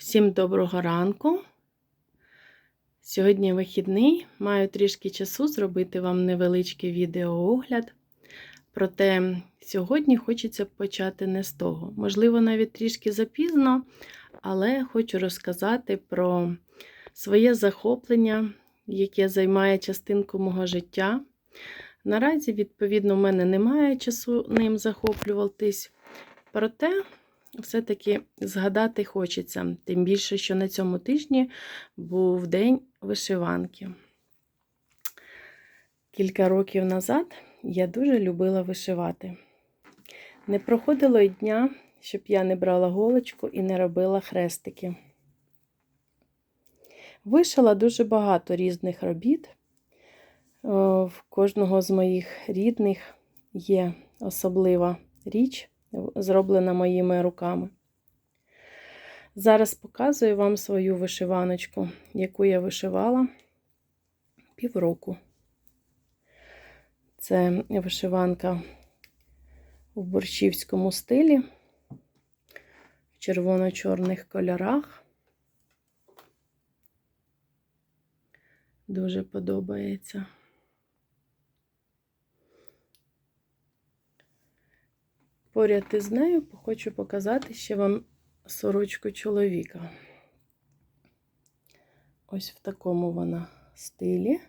Всім доброго ранку. Сьогодні вихідний, маю трішки часу зробити вам невеличкий відеоогляд. Проте сьогодні хочеться почати не з того. Можливо, навіть трішки запізно, але хочу розказати про своє захоплення, яке займає частинку мого життя. Наразі, відповідно, в мене немає часу ним захоплюватись. Проте все-таки згадати хочеться. Тим більше, що на цьому тижні був день вишиванки. Кілька років назад я дуже любила вишивати. Не проходило й дня, щоб я не брала голочку і не робила хрестики. Вишила дуже багато різних робіт. В кожного з моїх рідних є особлива річ, зроблена моїми руками. Зараз показую вам свою вишиваночку, яку я вишивала півроку. Це вишиванка в борщівському стилі, в червоно-чорних кольорах. Дуже подобається. Поряд із нею хочу показати ще вам сорочку чоловіка. Ось в такому вона стилі.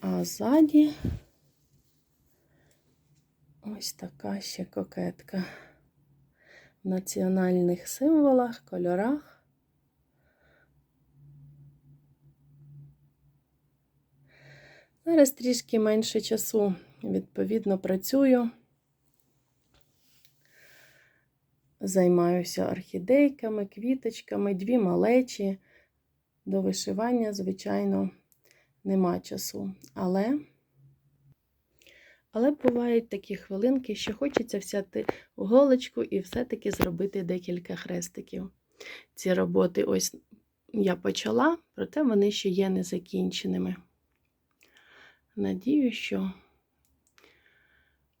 А ззаді ось така ще кокетка в національних символах, кольорах. Зараз трішки менше часу, відповідно, працюю. Займаюся орхідейками, квіточками, дві малечі. До вишивання, звичайно, нема часу. Але але бувають такі хвилинки, що хочеться взяти голочку і все-таки зробити декілька хрестиків. Ці роботи ось я почала, проте вони ще є незакінченими. Надію, що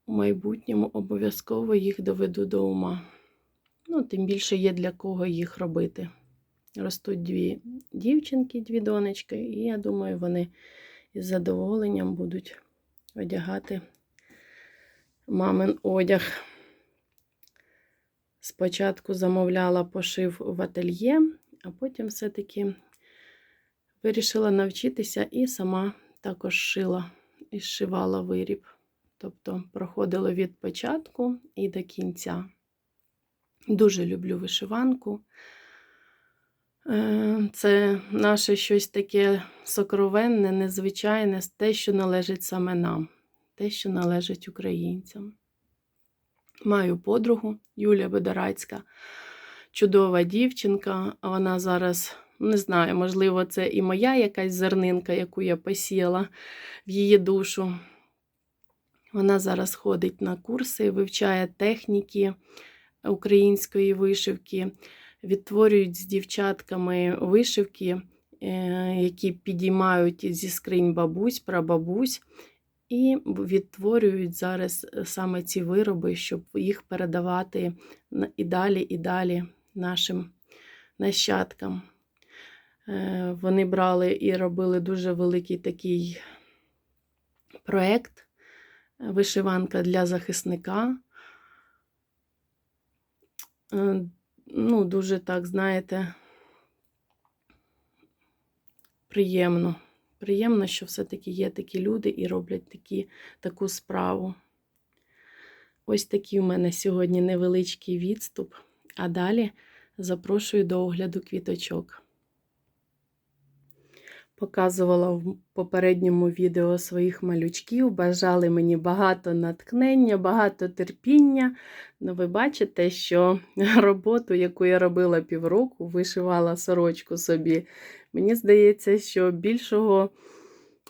у майбутньому обов'язково їх доведу до ума. Ну, тим більше є для кого їх робити. Ростуть дві дівчинки, дві донечки, і я думаю, вони із задоволенням будуть одягати мамин одяг. Спочатку замовляла пошив в ательє, а потім все-таки вирішила навчитися і сама також шила і зшивала виріб. Тобто проходила від початку і до кінця. Дуже люблю вишиванку. Це наше щось таке сокровенне, незвичайне, те, що належить саме нам, те, що належить українцям. Маю подругу Юлія Бедарацька, чудова дівчинка. Вона зараз, не знаю, можливо, це і моя якась зернинка, яку я посіяла в її душу. Вона зараз ходить на курси, вивчає техніки української вишивки, відтворюють з дівчатками вишивки, які підіймають зі скринь бабусь, прабабусь, і відтворюють зараз саме ці вироби, щоб їх передавати і далі, і далі нашим нащадкам. Вони брали і робили дуже великий такий проєкт вишиванка для захисника ну, дуже так, знаєте, приємно. Приємно, що все-таки є такі люди і роблять такі, таку справу. Ось такий у мене сьогодні невеличкий відступ, а далі запрошую до огляду квіточок. Показувала в попередньому відео своїх малючків, бажали мені багато натхнення, багато терпіння. Ну, ви бачите, що роботу, яку я робила півроку, вишивала сорочку собі. Мені здається, що більшого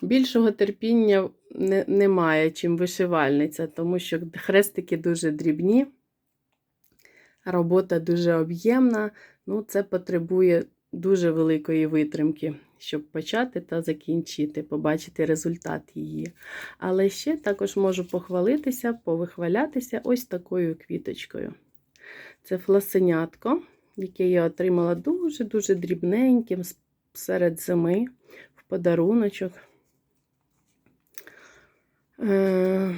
більшого терпіння не, немає, чим вишивальниця, тому що хрестики дуже дрібні, робота дуже об'ємна, ну, це потребує дуже великої витримки щоб почати та закінчити, побачити результат її. Але ще також можу похвалитися, повихвалятися ось такою квіточкою. Це фласенятко, яке я отримала дуже-дуже дрібненьким серед зими в подаруночок. Е,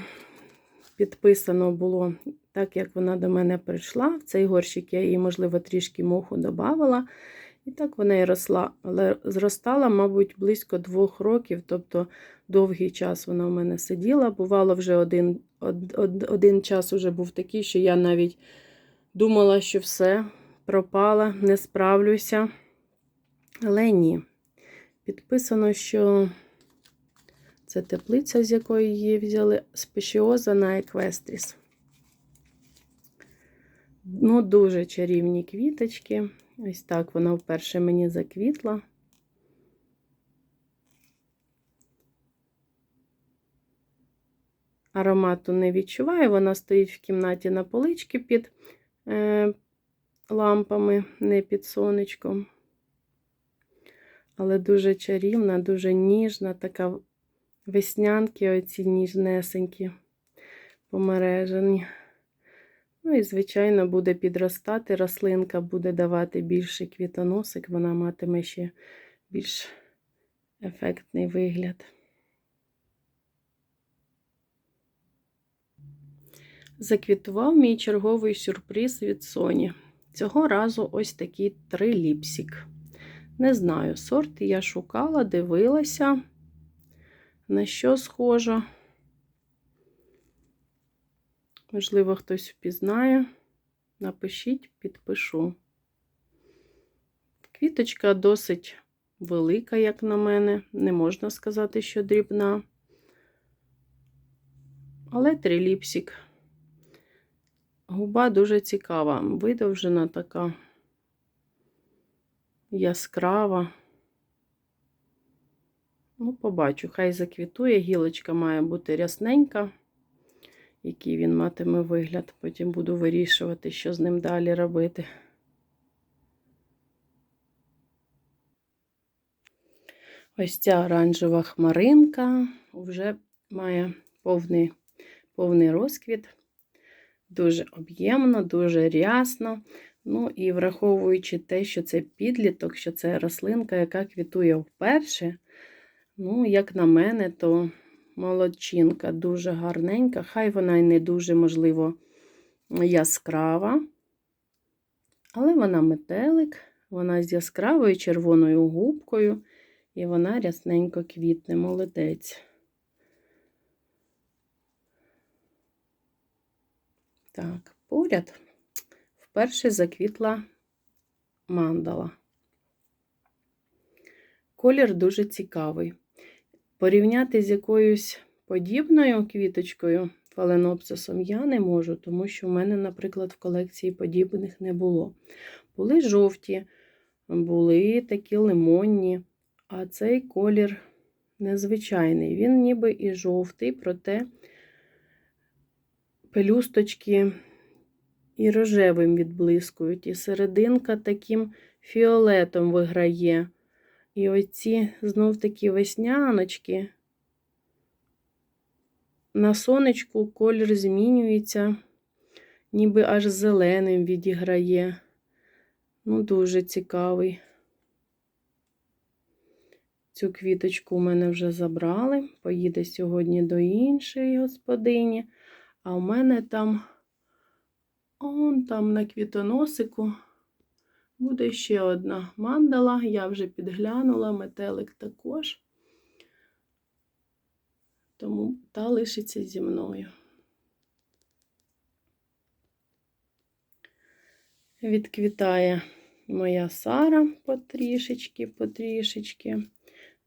Підписано було так, як вона до мене прийшла. В цей горщик я їй, можливо, трішки моху додавала. І так вона і росла. Але зростала, мабуть, близько двох років, тобто довгий час вона в мене сиділа. Бувало, вже один, од, од, один час вже був такий, що я навіть думала, що все пропала, не справлюся. Але ні. Підписано, що це теплиця, з якої її взяли, спешіоза на еквестріс. Ну, дуже чарівні квіточки. Ось так вона вперше мені заквітла. Аромату не відчуваю, вона стоїть в кімнаті на поличці під е, лампами, не під сонечком. Але дуже чарівна, дуже ніжна, така веснянки, оці ніжнесенькі, помережені. Ну і, звичайно, буде підростати рослинка, буде давати більший квітоносик, вона матиме ще більш ефектний вигляд. Заквітував мій черговий сюрприз від Соні. Цього разу ось такий триліпсік. Не знаю, сорт я шукала, дивилася, на що схожа. Можливо, хтось впізнає. Напишіть, підпишу. Квіточка досить велика, як на мене. Не можна сказати, що дрібна. Але триліпсік. Губа дуже цікава, видовжена така яскрава. Ну, побачу, хай заквітує, гілочка має бути рясненька який він матиме вигляд. Потім буду вирішувати, що з ним далі робити. Ось ця оранжева хмаринка вже має повний, повний розквіт. Дуже об'ємно, дуже рясно. Ну і враховуючи те, що це підліток, що це рослинка, яка квітує вперше, ну, як на мене, то Молодчинка дуже гарненька, хай вона й не дуже, можливо, яскрава. Але вона метелик, вона з яскравою червоною губкою, і вона рясненько квітне, молодець. Так, поряд вперше заквітла мандала. Колір дуже цікавий. Порівняти з якоюсь подібною квіточкою фаленопсисом я не можу, тому що в мене, наприклад, в колекції подібних не було. Були жовті, були такі лимонні, а цей колір незвичайний. Він ніби і жовтий, проте пелюсточки і рожевим відблискують, і серединка таким фіолетом виграє. І оці знов такі весняночки. На сонечку колір змінюється, ніби аж зеленим відіграє. Ну, дуже цікавий. Цю квіточку у мене вже забрали. Поїде сьогодні до іншої господині. А у мене там, он там на квітоносику. Буде ще одна мандала, я вже підглянула, метелик також, тому та лишиться зі мною. Відквітає моя Сара потрішечки, потрішечки.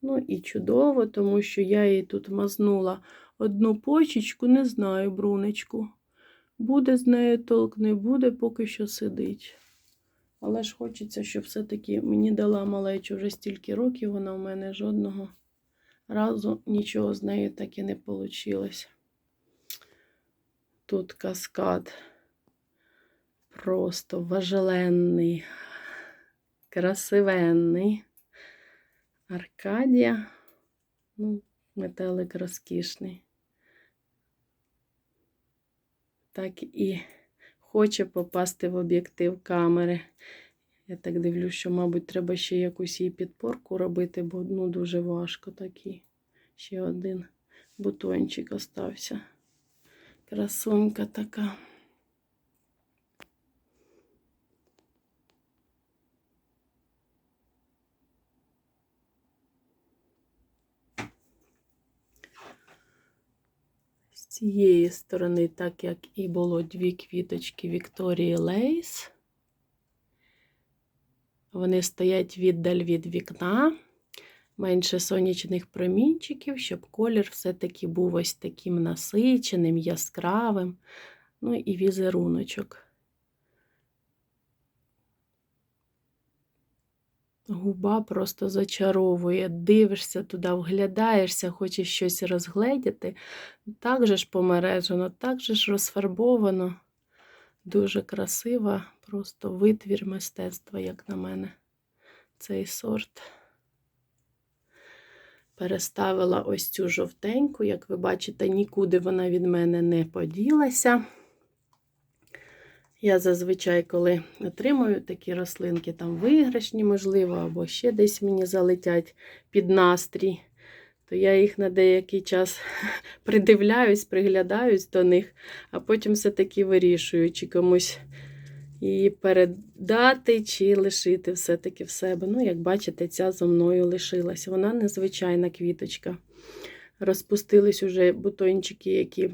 Ну і чудово, тому що я їй тут мазнула одну почечку, не знаю, брунечку. Буде з нею толк, не буде, поки що сидить. Але ж хочеться, щоб все-таки мені дала малечу вже стільки років, вона в мене жодного разу нічого з нею так і не вийшло. Тут каскад просто важеленний, красивенний. Аркадія, ну, метелик розкішний. Так і хоче попасти в об'єктив камери. Я так дивлюсь, що, мабуть, треба ще якусь її підпорку робити, бо ну, дуже важко такий. Ще один бутончик остався. Красунька така. Цієї сторони, так як і було дві квіточки Вікторії Лейс. Вони стоять віддаль від вікна, менше сонячних промінчиків, щоб колір все-таки був ось таким насиченим, яскравим. Ну і візеруночок. Губа просто зачаровує, дивишся туди, вглядаєшся, хочеш щось розгледіти. Так же ж помережено, так же ж розфарбовано. Дуже красива, просто витвір мистецтва, як на мене, цей сорт. Переставила ось цю жовтеньку, як ви бачите, нікуди вона від мене не поділася. Я зазвичай, коли отримую такі рослинки, там виграшні, можливо, або ще десь мені залетять під настрій, то я їх на деякий час придивляюсь, приглядаюсь до них, а потім все-таки вирішую, чи комусь її передати, чи лишити все-таки в себе. Ну, як бачите, ця зо мною лишилась. Вона незвичайна квіточка. Розпустились уже бутончики, які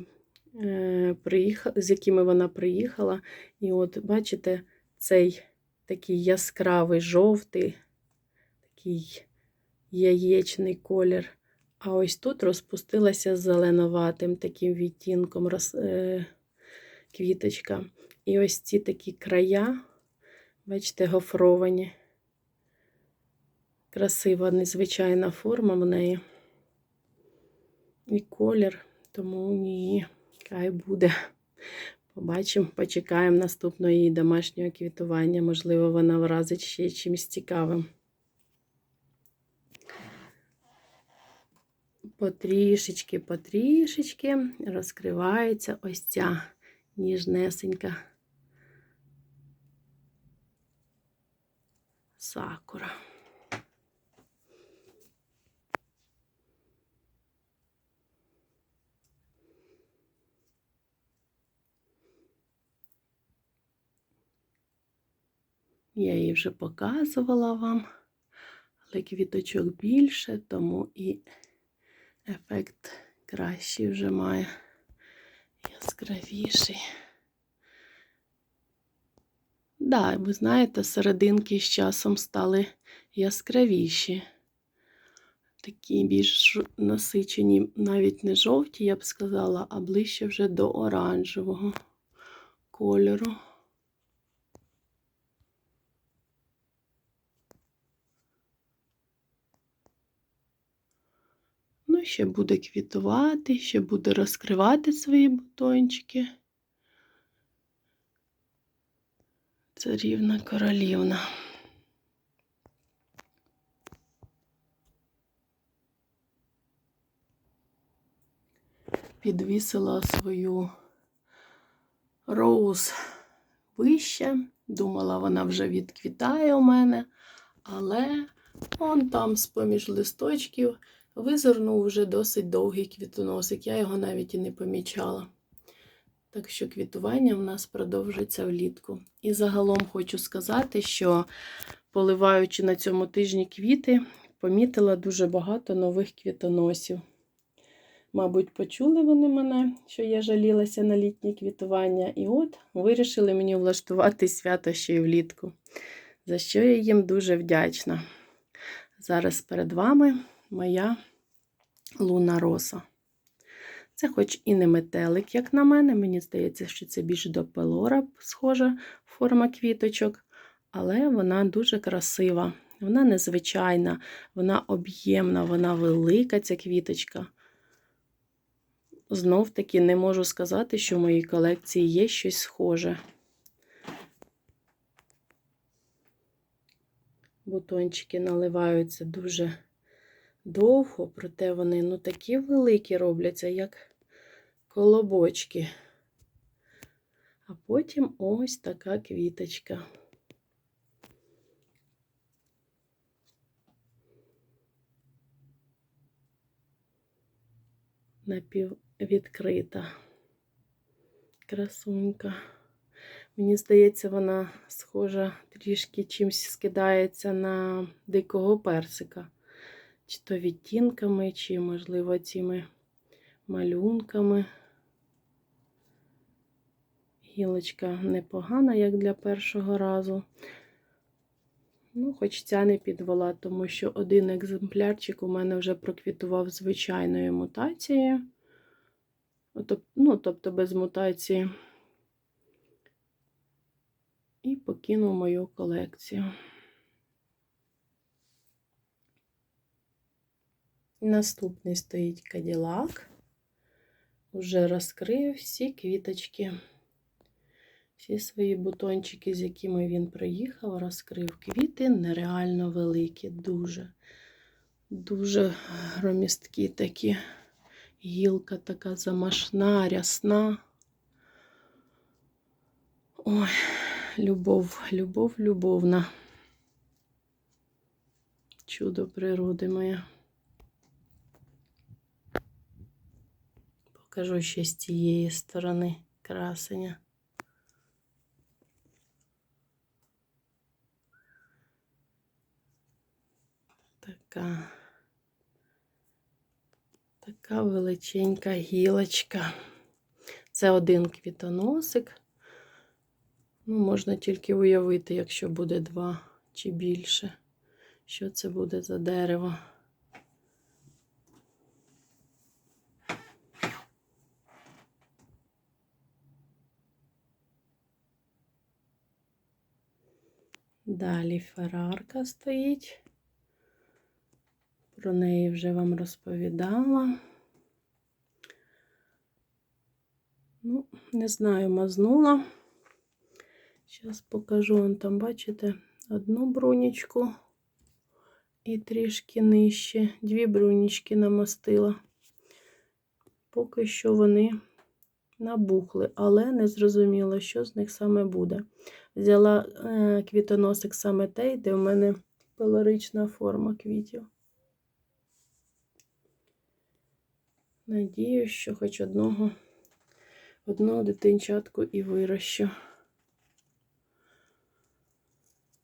з якими вона приїхала. І от, бачите, цей такий яскравий жовтий, такий яєчний колір. А ось тут розпустилася зеленоватим таким відтінком роз, е, квіточка. І ось ці такі края, бачите, гофровані. Красива, незвичайна форма в неї. І колір, тому ні, хай буде. Побачимо, почекаємо наступного її домашнього квітування. Можливо, вона вразить ще чимось цікавим. Потрішечки, потрішечки розкривається ось ця ніжнесенька сакура. Я її вже показувала вам, але квіточок більше, тому і ефект кращий вже має яскравіший. Да, ви знаєте, серединки з часом стали яскравіші. Такі більш насичені, навіть не жовті, я б сказала, а ближче вже до оранжевого кольору. Ще буде квітувати, ще буде розкривати свої бутончики. Царівна королівна. Підвісила свою роуз вище. Думала, вона вже відквітає у мене, але он там з-поміж листочків визирнув вже досить довгий квітоносик. Я його навіть і не помічала. Так що квітування в нас продовжується влітку. І загалом хочу сказати, що поливаючи на цьому тижні квіти, помітила дуже багато нових квітоносів. Мабуть, почули вони мене, що я жалілася на літнє квітування, і от вирішили мені влаштувати свято ще й влітку, за що я їм дуже вдячна. Зараз перед вами моя луна роса. Це хоч і не метелик, як на мене, мені здається, що це більш до пелора схожа форма квіточок, але вона дуже красива, вона незвичайна, вона об'ємна, вона велика, ця квіточка. Знов таки не можу сказати, що в моїй колекції є щось схоже. Бутончики наливаються дуже довго, проте вони ну такі великі робляться, як колобочки. А потім ось така квіточка. Напіввідкрита красунька. Мені здається, вона схожа трішки чимсь скидається на дикого персика. Чи то відтінками, чи, можливо, цими малюнками. Гілочка непогана, як для першого разу. Ну, хоч ця не підвела, тому що один екземплярчик у мене вже проквітував звичайною мутацією. Ну, тобто без мутації. І покинув мою колекцію. Наступний стоїть Каділак. Уже розкрив всі квіточки. Всі свої бутончики, з якими він приїхав, розкрив квіти нереально великі, дуже, дуже громісткі такі. Гілка така замашна, рясна. Ой, любов, любов, любовна. Чудо природи моя. Покажу ще з цієї сторони красення. Така, така величенька гілочка. Це один квітоносик. Ну, можна тільки уявити, якщо буде два чи більше, що це буде за дерево. Далі ферарка стоїть. Про неї вже вам розповідала. Ну, не знаю, мазнула. Зараз покажу вам там, бачите, одну брунічку і трішки нижче. Дві брунічки намастила. Поки що вони набухли, але не зрозуміло, що з них саме буде. Взяла е, квітоносик саме той, де в мене пилорична форма квітів. Надію, що хоч одного, одного дитинчатку і вирощу.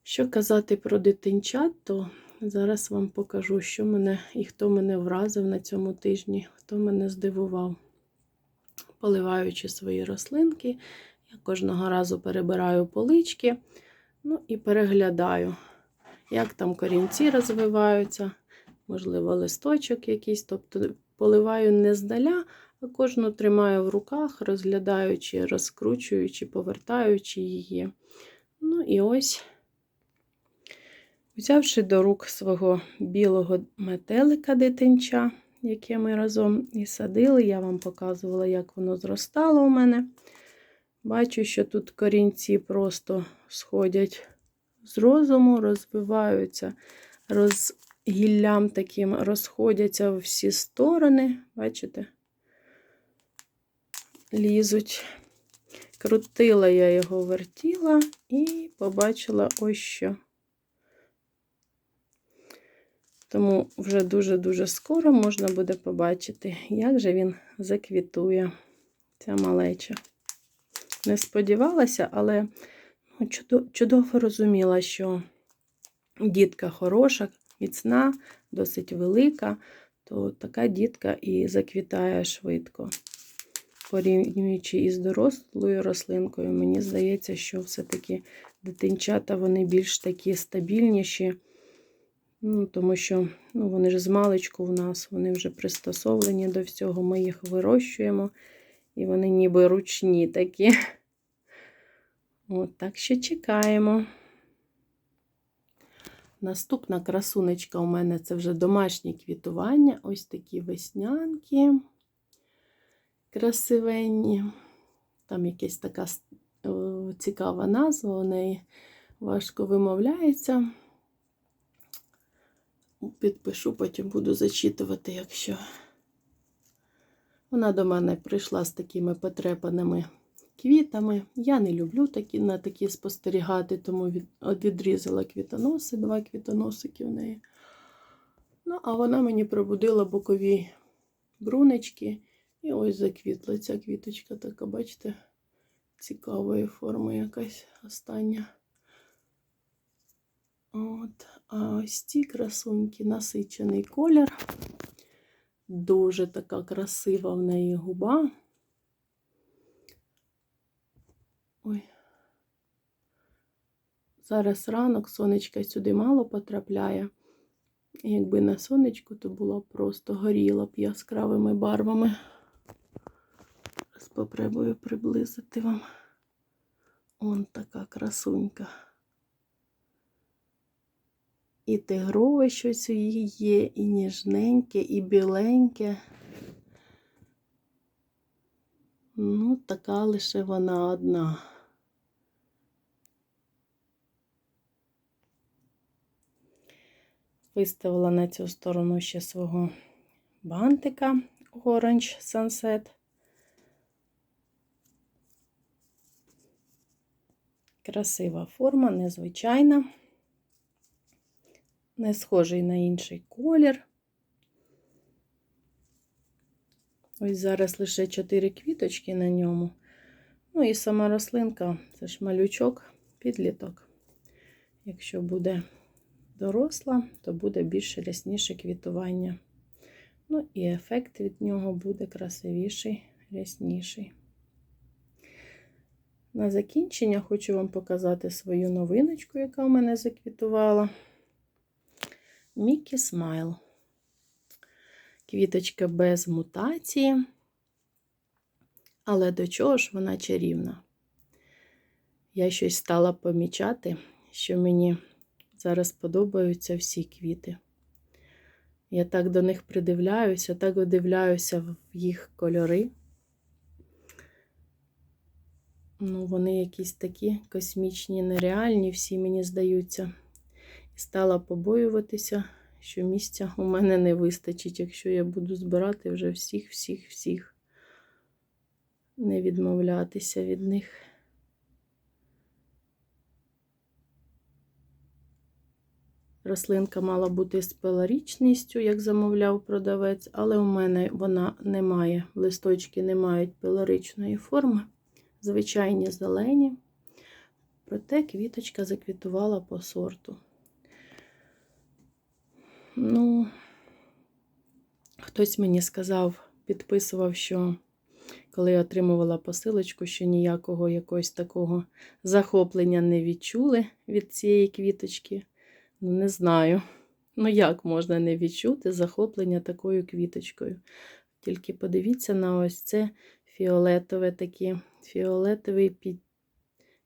Що казати про дитинчат, то зараз вам покажу, що мене і хто мене вразив на цьому тижні, хто мене здивував. Поливаючи свої рослинки, я кожного разу перебираю полички, ну і переглядаю, як там корінці розвиваються, можливо, листочок якийсь. Тобто поливаю не здаля, а кожну тримаю в руках, розглядаючи, розкручуючи, повертаючи її. Ну і ось. Взявши до рук свого білого метелика дитинча, яке ми разом і садили, я вам показувала, як воно зростало у мене. Бачу, що тут корінці просто сходять з розуму, розвиваються, розгіллям таким розходяться в всі сторони. Бачите? Лізуть. Крутила я його, вертіла і побачила ось що. Тому вже дуже-дуже скоро можна буде побачити, як же він заквітує, ця малеча. Не сподівалася, але ну, чудово розуміла, що дітка хороша, міцна, досить велика, то така дітка і заквітає швидко. Порівнюючи із дорослою рослинкою, мені здається, що все-таки дитинчата вони більш такі стабільніші. Ну, Тому що ну, вони ж з маличку в нас, вони вже пристосовлені до всього, ми їх вирощуємо, і вони ніби ручні такі. От, так що чекаємо. Наступна красунечка у мене це вже домашнє квітування. Ось такі веснянки красивенні. Там якась така цікава назва, у неї важко вимовляється підпишу, потім буду зачитувати, якщо вона до мене прийшла з такими потрепаними квітами. Я не люблю такі, на такі спостерігати, тому від, відрізала квітоноси, два квітоносики в неї. Ну, а вона мені пробудила бокові брунечки, І ось заквітла ця квіточка така, бачите, цікавої форми якась остання. От. А ось ці красуньки насичений колір. Дуже така красива в неї губа. Ой. Зараз ранок, сонечка сюди мало потрапляє. Якби на сонечку, то була просто горіла б яскравими барвами. Зараз попробую приблизити вам. Он така красунька. І тигрове щось у її є, і ніжненьке, і біленьке. Ну, така лише вона одна. Виставила на цю сторону ще свого бантика Orange Sunset. Красива форма, незвичайна, не схожий на інший колір. Ось зараз лише 4 квіточки на ньому. Ну і сама рослинка це ж малючок, підліток. Якщо буде доросла, то буде більш рясніше квітування. Ну і ефект від нього буде красивіший, рясніший. На закінчення хочу вам показати свою новиночку, яка у мене заквітувала. Мікі Смайл. Квіточка без мутації. Але до чого ж вона чарівна? Я щось стала помічати, що мені зараз подобаються всі квіти. Я так до них придивляюся, так дивляюся в їх кольори. Ну, вони якісь такі космічні, нереальні, всі мені здаються. Стала побоюватися, що місця у мене не вистачить, якщо я буду збирати вже всіх, всіх, всіх, не відмовлятися від них. Рослинка мала бути з пелорічністю, як замовляв продавець, але у мене вона не має, листочки не мають пелоричної форми, звичайні зелені. Проте квіточка заквітувала по сорту. Ну, хтось мені сказав, підписував, що коли я отримувала посилочку, що ніякого якогось такого захоплення не відчули від цієї квіточки. Ну, не знаю. Ну, як можна не відчути захоплення такою квіточкою? Тільки подивіться на ось це фіолетове такі, фіолетовий під...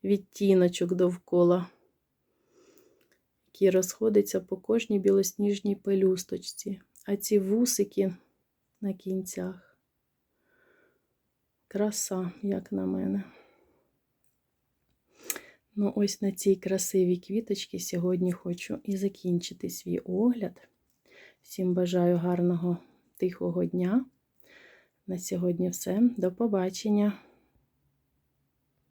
відтіночок довкола, який розходиться по кожній білосніжній пелюсточці. А ці вусики на кінцях. Краса, як на мене. Ну, ось на цій красивій квіточці сьогодні хочу і закінчити свій огляд. Всім бажаю гарного тихого дня. На сьогодні все. До побачення!